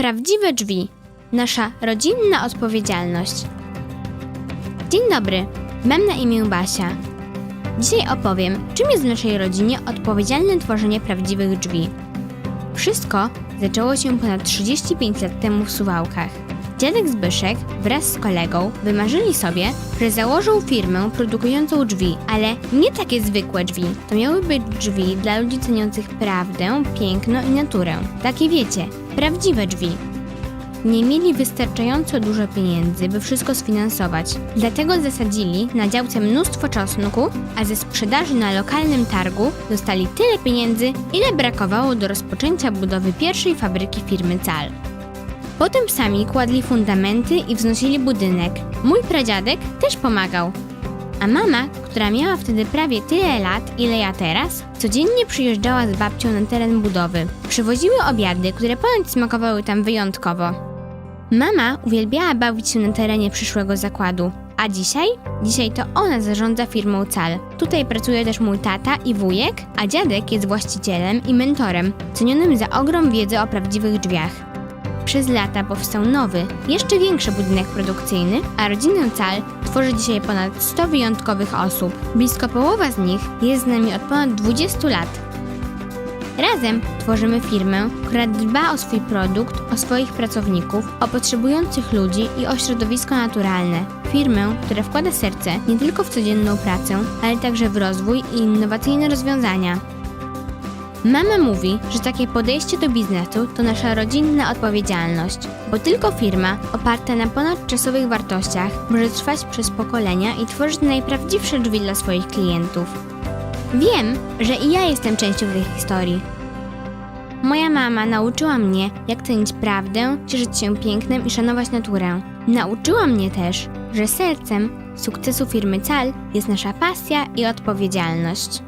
Prawdziwe drzwi. Nasza rodzinna odpowiedzialność. Dzień dobry. Mam na imię Basia. Dzisiaj opowiem, czym jest w naszej rodzinie odpowiedzialne tworzenie prawdziwych drzwi. Wszystko zaczęło się ponad 35 lat temu w Suwałkach. Dziadek Zbyszek wraz z kolegą wymarzyli sobie, że założą firmę produkującą drzwi, ale nie takie zwykłe drzwi. To miały być drzwi dla ludzi ceniących prawdę, piękno i naturę. Takie wiecie, prawdziwe drzwi. Nie mieli wystarczająco dużo pieniędzy, by wszystko sfinansować. Dlatego zasadzili na działce mnóstwo czosnku, a ze sprzedaży na lokalnym targu dostali tyle pieniędzy, ile brakowało do rozpoczęcia budowy pierwszej fabryki firmy Cal. Potem sami kładli fundamenty i wznosili budynek. Mój pradziadek też pomagał. A mama, która miała wtedy prawie tyle lat, ile ja teraz, codziennie przyjeżdżała z babcią na teren budowy. Przywoziły obiady, które ponoć smakowały tam wyjątkowo. Mama uwielbiała bawić się na terenie przyszłego zakładu. A dzisiaj? Dzisiaj to ona zarządza firmą Cal. Tutaj pracuje też mój tata i wujek, a dziadek jest właścicielem i mentorem, cenionym za ogrom wiedzy o prawdziwych drzwiach. Przez lata powstał nowy, jeszcze większy budynek produkcyjny, a rodzinę Cal tworzy dzisiaj ponad 100 wyjątkowych osób. Blisko połowa z nich jest z nami od ponad 20 lat. Razem tworzymy firmę, która dba o swój produkt, o swoich pracowników, o potrzebujących ludzi i o środowisko naturalne. Firmę, która wkłada serce nie tylko w codzienną pracę, ale także w rozwój i innowacyjne rozwiązania. Mama mówi, że takie podejście do biznesu to nasza rodzinna odpowiedzialność, bo tylko firma oparta na ponadczasowych wartościach może trwać przez pokolenia i tworzyć najprawdziwsze drzwi dla swoich klientów. Wiem, że i ja jestem częścią tej historii. Moja mama nauczyła mnie, jak cenić prawdę, cieszyć się pięknem i szanować naturę. Nauczyła mnie też, że sercem sukcesu firmy Cal jest nasza pasja i odpowiedzialność.